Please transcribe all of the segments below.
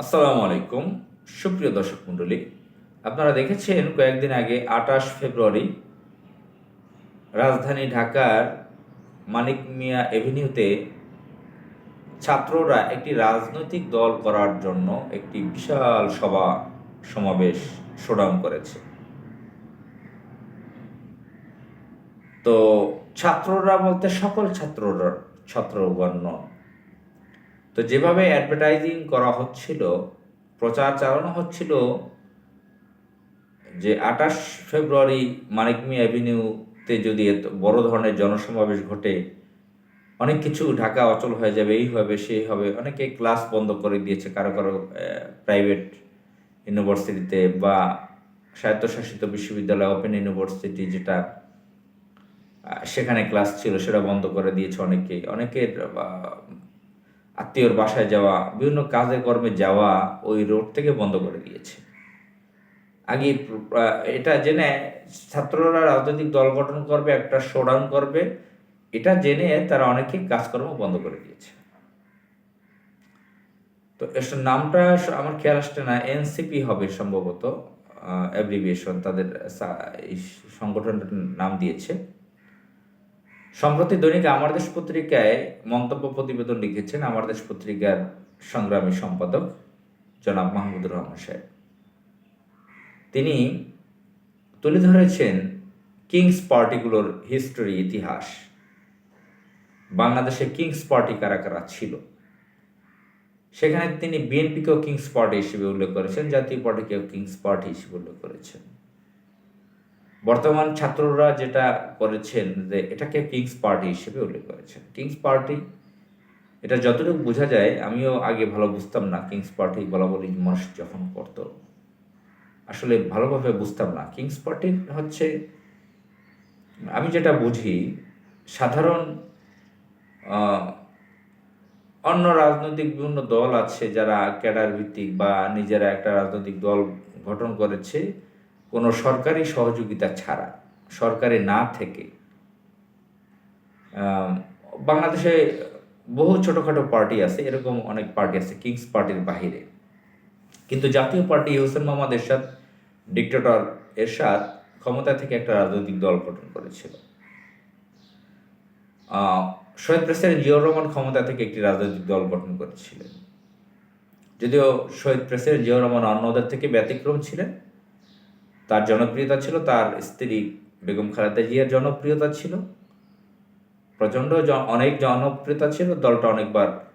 আসসালামু আলাইকুম। সুপ্রিয় দর্শক মণ্ডলী, আপনারা দেখেছেন কয়েকদিন আগে আঠাশ ফেব্রুয়ারি রাজধানী ঢাকার মানিক মিয়া এভিনিউতে ছাত্ররা একটি রাজনৈতিক দল করার জন্য একটি বিশাল সভা সমাবেশ শোডাউন করেছে। তো ছাত্ররা বলতে সকল ছাত্ররা ছাত্রগণ তো যেভাবে অ্যাডভার্টাইজিং করা হচ্ছিল, প্রচার চালানো হচ্ছিল, যে আঠাশ ফেব্রুয়ারি মানিক মিয়া অ্যাভিনিউতে যদি এত বড় ধরনের জনসমাবেশ ঘটে, অনেক কিছু ঢাকা অচল হয়ে যাবে, এই হবে, সেই হবে, অনেকে ক্লাস বন্ধ করে দিয়েছে, কারও কারও প্রাইভেট ইউনিভার্সিটিতে বা স্বায়ত্তশাসিত বিশ্ববিদ্যালয় ওপেন ইউনিভার্সিটি যেটা সেখানে ক্লাস ছিল, সেটা বন্ধ করে দিয়েছে অনেকেই। অনেকের আত্মীয়র বাসায় যাওয়া, বিভিন্ন কাজে কর্মে যাওয়া ওই রোড থেকে বন্ধ করে দিয়েছে। আগে এটা জেনে ছাত্ররা রাজনৈতিক দল গঠন করবে, একটা শোডাউন করবে। এটা জেনে তারা অনেকে কাজকর্ম বন্ধ করে দিয়েছে। তো এসব নামটা আমার খেয়াল আসছে না। এনসিপি হবে সম্ভবত অ্যাব্রিভিয়েশন তাদের সংগঠনটার নাম দিয়েছে। সম্প্রতি দৈনিক আমার দেশ পত্রিকায় মন্তব্য প্রতিবেদন লিখেছেন আমার দেশ পত্রিকার সংগ্রামী সম্পাদক জনাব মাহমুদুর রহমান সাহেব। তিনি তুলে ধরেছেন কিংস পার্টিগুলোর হিস্টোরি, ইতিহাস। বাংলাদেশে কিংস পার্টি কারা কারা ছিল? সেখানে তিনি বিএনপিকেও কিংস পার্টি হিসেবে উল্লেখ করেছেন, জাতীয় পার্টিকেও কিংস পার্টি হিসেবে উল্লেখ করেছেন। বর্তমান ছাত্ররা যেটা করেছেন যে এটাকে কিংস পার্টি হিসেবে উল্লেখ করেছেন। কিংস পার্টি এটা যতটুকু বোঝা যায়, আমিও আগে ভালো বুঝতাম না কিংস পার্টি বলা বলি মানুষ যখন করত। আসলে ভালোভাবে বুঝতাম না। কিংস পার্টি হচ্ছে, আমি যেটা বুঝি, সাধারণ অন্য রাজনৈতিক বিভিন্ন দল আছে যারা ক্যাডার ভিত্তিক বা নিজেরা একটা রাজনৈতিক দল গঠন করেছে কোনো সরকারি সহযোগিতা ছাড়া, সরকারি না থেকে। বাংলাদেশে বহু ছোটোখাটো পার্টি আছে, এরকম অনেক পার্টি আছে, কিংস পার্টির বাহিরে। কিন্তু জাতীয় পার্টি হোসেন মোহাম্মদ এরশাদ, ডিক্টেটর এরশাদ ক্ষমতা থেকে একটা রাজনৈতিক দল গঠন করেছিল। শহীদ প্রেসিডেন্ট জিয়াউর রহমান ক্ষমতা থেকে একটি রাজনৈতিক দল গঠন করেছিলেন। যদিও শহীদ প্রেসিডেন্ট জিয়াউর রহমান অন্যদের থেকে ব্যতিক্রম ছিলেন তার জনপ্রিয়তা ছিল তার স্ত্রী বেগম খালেদা জিয়ার জনপ্রিয়তা ছিল। প্রচণ্ড অনেক জনপ্রিয়তা ছিল, দলটা অনেকবার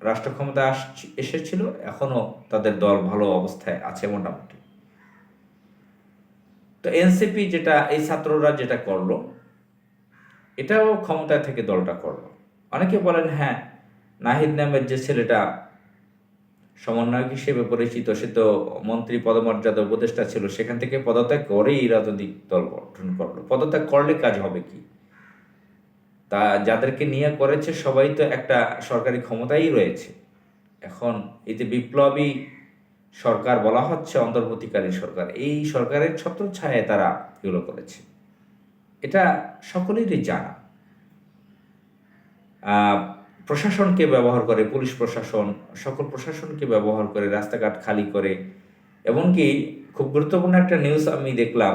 রাষ্ট্র ক্ষমতায় আসছি- এসেছিল এখনও তাদের দল ভালো অবস্থায় আছে মোটামুটি। তো এনসিপি যেটা, এই ছাত্ররা যেটা করল, এটাও ক্ষমতায় থেকে দলটা করল। অনেকে বলেন হ্যাঁ নাহিদ নামের যে ছেলেটা সমন্বয়ক হিসেবে পরিচিত, সে তো মন্ত্রী পদমর্যাদা উপদেষ্টা ছিল, সেখান থেকে পদত্যাগ করেই রাজনৈতিক দল গঠন করল। পদত্যাগ করলে কাজ হবে কি? তা যাদেরকে নিয়ে করেছে সবাই তো একটা সরকারি ক্ষমতাই রয়েছে। এখন এই যে বিপ্লবী সরকার বলা হচ্ছে, অন্তর্বর্তীকালীন সরকার, এই সরকারের ছত্র ছায়ায় তারা এগুলো করেছে। এটা সকলেরই জানা। প্রশাসনকে ব্যবহার করে, পুলিশ প্রশাসন, সকল প্রশাসনকে ব্যবহার করে, রাস্তাঘাট খালি করে। এমনকি খুব গুরুত্বপূর্ণ একটা নিউজ আমি দেখলাম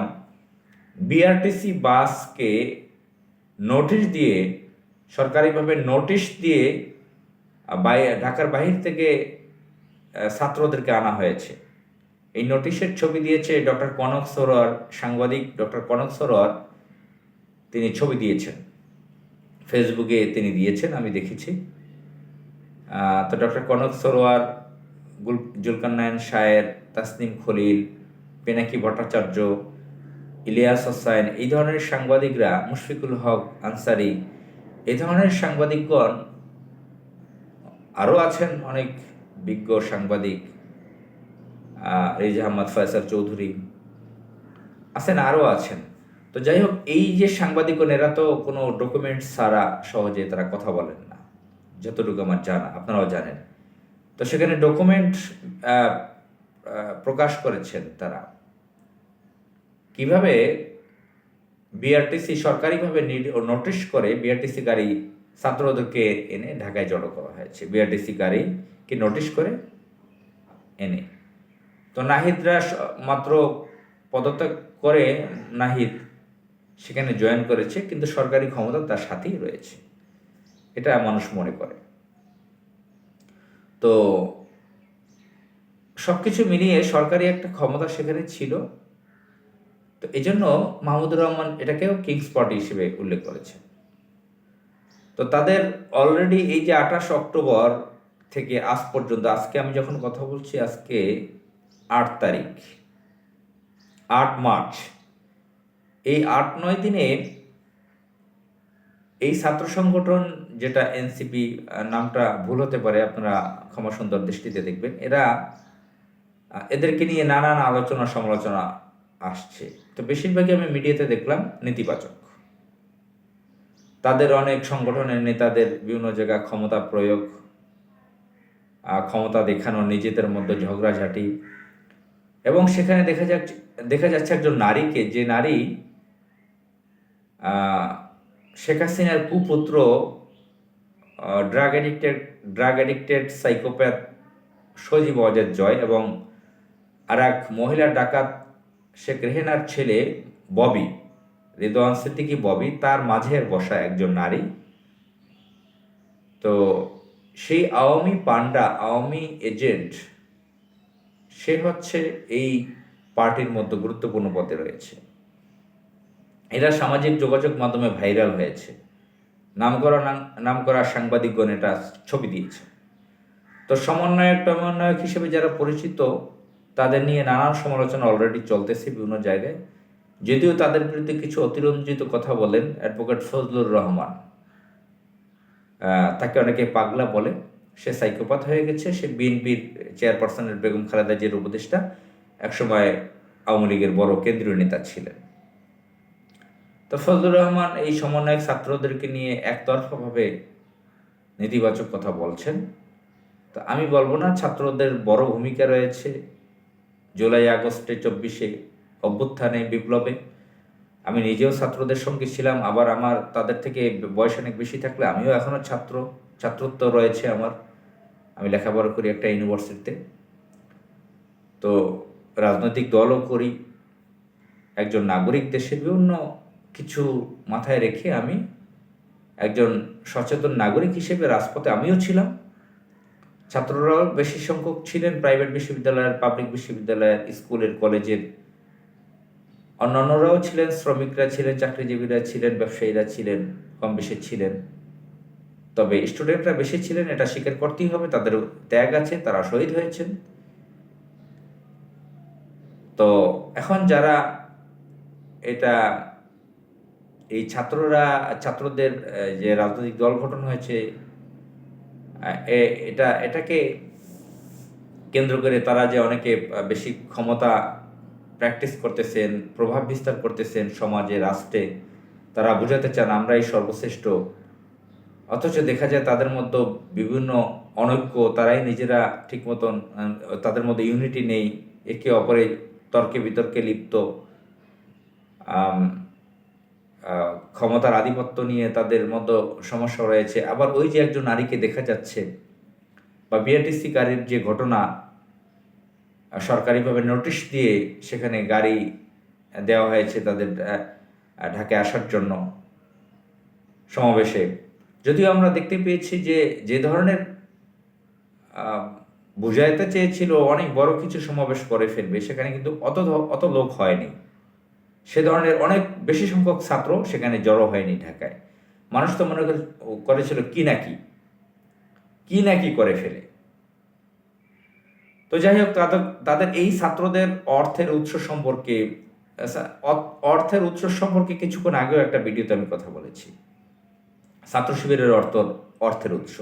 বিআরটিসি বাসকে নোটিশ দিয়ে, সরকারিভাবে নোটিশ দিয়ে ঢাকার বাহির থেকে ছাত্রদেরকে আনা হয়েছে। এই নোটিশের ছবি দিয়েছে ডক্টর কনক সরোয়ার, সাংবাদিক ডক্টর কনক সরোয়ার, তিনি ছবি দিয়েছেন। ফেসবুকে তিনি দিয়েছেন, আমি দেখেছি। তো ডক্টর কনক সরোয়ার, গুল জুলকান্নায়ন শায়ের, তাসনিম খলিল, পেনাকি ভট্টাচার্য, ইলিয়াস হোসাইন, এই ধরনের সাংবাদিকরা, মুশফিকুল হক, আনসারি, এই ধরনের সাংবাদিকগণ আরও আছেন অনেক বিজ্ঞ সাংবাদিক। রেজা আহমদ ফয়সাল চৌধুরী আছেন, আরও আছেন। তো যাই হোক এই যে সাংবাদিকগণ এরা তো কোনো ডকুমেন্টস ছাড়া সহজে তারা কথা বলেন না, যতটুকু আমার জানা, আপনারাও জানেন। তো সেখানে ডকুমেন্ট প্রকাশ করেছেন তারা। কীভাবে বিআরটিসি সরকারিভাবে নোটিশ করে বিআরটিসি গাড়ি ছাত্রদেরকে এনে ঢাকায় জড়ো করা হয়েছে? বিআরটিসি গাড়ি কি নোটিশ করে? এনে। তো নাহিদরা মাত্র পদত্যাগ করে নাহিদ সেখানে জয়েন করেছে, কিন্তু সরকারি ক্ষমতা তার সাথেই রয়েছে। এটা মানুষ মনে করে। তো সব কিছু মিলিয়ে সরকারি একটা ক্ষমতা সেখানে ছিল। তো এই জন্য মাহমুদুর রহমান এটাকেও কিংস পার্টি হিসেবে উল্লেখ করেছে তো তাদের অলরেডি এই যে আঠাশ অক্টোবর থেকে আজ পর্যন্ত, আজকে আমি যখন কথা বলছি, আজকে আট তারিখ, আট মার্চ এই আট, নয় দিনে এই ছাত্র সংগঠন যেটা এনসিপি নামটা ভুল হতে পারে, আপনারা ক্ষমা সুন্দর দৃষ্টিতে দেখবেন। এরা এদেরকে নিয়ে নানান আলোচনা সমালোচনা আসছে। তো বেশিরভাগই আমি মিডিয়াতে দেখলাম নেতিবাচক। তাদের অনেক সংগঠনের নেতাদের বিভিন্ন জায়গায় ক্ষমতা প্রয়োগ ক্ষমতা দেখানো, নিজেদের মধ্যে ঝগড়াঝাটি। এবং সেখানে দেখা যাচ্ছে দেখা যাচ্ছে একজন নারীকে, যে নারী শেখ হাসিনার কুপুত্র drug addicted drug addicted psychopath Sajeeb অজের Joy এবং আর এক মহিলা ডাকাত শেখ রেহেনার ছেলে ববি, রেদওয়ান সিদ্দিকি ববি, তার মাঝে বসা একজন নারী। তো সেই আওয়ামী পান্ডা আওয়ামী এজেন্ট, সে হচ্ছে এই পার্টির মধ্যে গুরুত্বপূর্ণ পদে রয়েছে। এরা সামাজিক যোগাযোগ মাধ্যমে ভাইরাল হয়েছে। নামকরা নামকরা সাংবাদিকগণ এটা ছবি দিয়েছে। তো সমন্বয়ক টমন্বয়ক হিসেবে যারা পরিচিত, তাদের নিয়ে নানান সমালোচনা অলরেডি চলতেছে বিভিন্ন জায়গায়। যদিও তাদের বিরুদ্ধে কিছু অতিরঞ্জিত কথা বলেন অ্যাডভোকেট ফজলুর রহমান। তাকে অনেকে পাগলা বলে। সে সাইকোপাথ হয়ে গেছে। সে বিএনপির চেয়ারপারসনের বেগম খালেদা জিয়ার উপদেষ্টা। একসময় আওয়ামী লীগের বড় কেন্দ্রীয় নেতা ছিলেন। তো ফজলুর রহমান এই সমন্বয়ক ছাত্রদেরকে নিয়ে একতরফাভাবে নেতিবাচক কথা বলছেন। তো আমি বলব না, ছাত্রদের বড় ভূমিকা রয়েছে। জুলাই আগস্টে চব্বিশে অভ্যুত্থানে, বিপ্লবে। আমি নিজেও ছাত্রদের সঙ্গে ছিলাম, আবার আমার তাদের থেকে বয়স অনেক বেশি থাকলে আমিও এখনও ছাত্র, ছাত্রত্ব রয়েছে আমার। আমি লেখাপড়া করি একটা ইউনিভার্সিটিতে। তো রাজনৈতিক দলও করি। একজন নাগরিক দেশের বিভিন্ন কিছু মাথায় রেখে আমি একজন সচেতন নাগরিক হিসেবে রাজপথে আমিও ছিলাম। ছাত্ররাও বেশি সংখ্যক ছিলেন প্রাইভেট বিশ্ববিদ্যালয়ের পাবলিক বিশ্ববিদ্যালয়ের স্কুলের কলেজের অন্যান্যরাও ছিলেন, শ্রমিকরা ছিলেন, চাকরিজীবীরা ছিলেন, ব্যবসায়ীরা ছিলেন কম বেশি ছিলেন। তবে স্টুডেন্টরা বেশি ছিলেন, এটা স্বীকার করতেই হবে, তাদের ত্যাগ আছে, তারা শহীদ হয়েছেন। তো এখন যারা এটা এই ছাত্ররা, ছাত্রদের যে রাজনৈতিক দল গঠন হয়েছে এটা, এটাকে কেন্দ্র করে তারা যে অনেকে বেশি ক্ষমতা প্র্যাকটিস করতেছেন, প্রভাব বিস্তার করতেছেন সমাজে, রাষ্ট্রে, তারা বোঝাতে চান আমরাই সর্বশ্রেষ্ঠ। অথচ দেখা যায় তাদের মধ্যে বিভিন্ন অনৈক্য, তারাই নিজেরা ঠিক মতন তাদের মধ্যে ইউনিটি নেই, একে অপরে তর্কে বিতর্কে লিপ্ত। ক্ষমতার আধিপত্য নিয়ে তাদের মতো সমস্যা রয়েছে। আবার ওই যে একজন নারীকে দেখা যাচ্ছে, বা বিআরটিসি গাড়ির যে ঘটনা সরকারিভাবে নোটিশ দিয়ে সেখানে গাড়ি দেওয়া হয়েছে তাদের ঢাকায় আসার জন্য সমাবেশে। যদিও আমরা দেখতে পেয়েছি যে যে ধরনের বুঝাইতে চেয়েছিল, অনেক বড় কিছু সমাবেশ করে ফেলবে, সেখানে কিন্তু অত অত লোক হয়নি। সে ধরনের অনেক বেশি সংখ্যক ছাত্র সেখানে জড়ো হয়নি ঢাকায়। মানুষ তো মনে করেছিল কি না কি? কি না কি করে ফেলে? তো যাই হোক তাদের তাদের এই ছাত্রদের অর্থের উৎস সম্পর্কে আচ্ছা, অর্থের উৎস সম্পর্কে কিছুক্ষণ আগেও একটা ভিডিওতে আমি কথা বলেছি। ছাত্র শিবিরের অর্থ অর্থের উৎস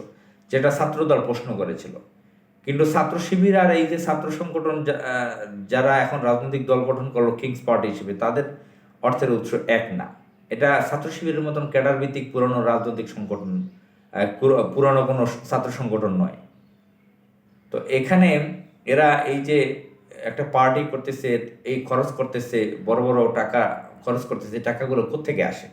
যেটা ছাত্রদল প্রশ্ন করেছিল। কিন্তু ছাত্র শিবির আর এই যে ছাত্র সংগঠন যারা এখন রাজনৈতিক দল গঠন করল কিংস পার্টি হিসেবে, তাদের অর্থের উৎস এক না। এটা ছাত্র শিবিরের মতন ক্যাডার ভিত্তিক পুরনো রাজনৈতিক সংগঠন পুরনো কোনো ছাত্র সংগঠন নয়। তো এখানে এরা এই যে একটা পার্টি করতেছে, এই খরচ করতেছে, বড় বড় টাকা খরচ করতেছে টাকাগুলো কোত্থেকে আসে?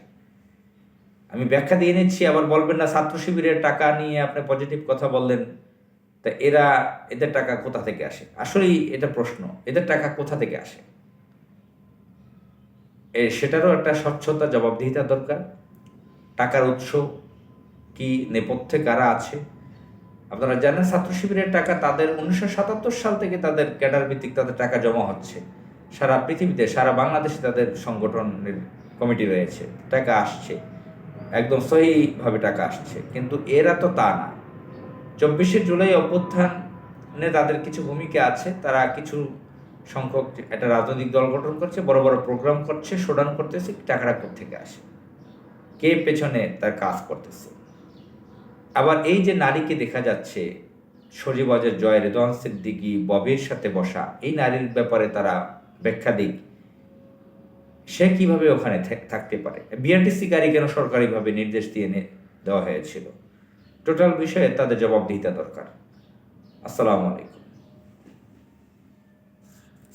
আমি ব্যাখ্যা দিয়ে নিচ্ছি, আবার বলবেন না ছাত্র শিবিরের টাকা নিয়ে আপনি পজিটিভ কথা বললেন। তা এরা এদের টাকা কোথা থেকে আসে? আসলেই এটা প্রশ্ন, এদের টাকা কোথা থেকে আসে? সেটারও একটা স্বচ্ছতা জবাবদিহিতা দরকার। টাকার উৎস কি, নেপথ্যে কারা আছে? আপনারা জানেন ছাত্র শিবিরের টাকা তাদের উনিশশো সাতাত্তর সাল থেকে তাদের ক্যাডার ভিত্তিক তাদের টাকা জমা হচ্ছে। সারা পৃথিবীতে, সারা বাংলাদেশে তাদের সংগঠনের কমিটি রয়েছে। টাকা আসছে। একদম সহিভাবে টাকা আসছে। কিন্তু এরা তো তা না। চব্বিশে জুলাই অভ্যুত্থানে তাদের কিছু ভূমিকা আছে। তারা কিছু সংখ্যক একটা রাজনৈতিক দল গঠন করছে, বড় বড় প্রোগ্রাম করছে, শোডাউন করতেছে টাকাটা থেকে আসে? কে পেছনে তার কাজ করতেছে? আবার এই যে নারীকে দেখা যাচ্ছে সজিবাজের জয় রেদওয়ান সিদ্দিকি, ববের সাথে বসা, এই নারীর ব্যাপারে তারা ব্যাখ্যা দিক সে কীভাবে ওখানে থাকতে পারে? বিআরটিসি গাড়ি কেন সরকারিভাবে নির্দেশ দিয়ে দেওয়া হয়েছিল? টোটাল বিষয়ে তাদের জবাবদিহিতা দরকার। আসসালামু আলাইকুম।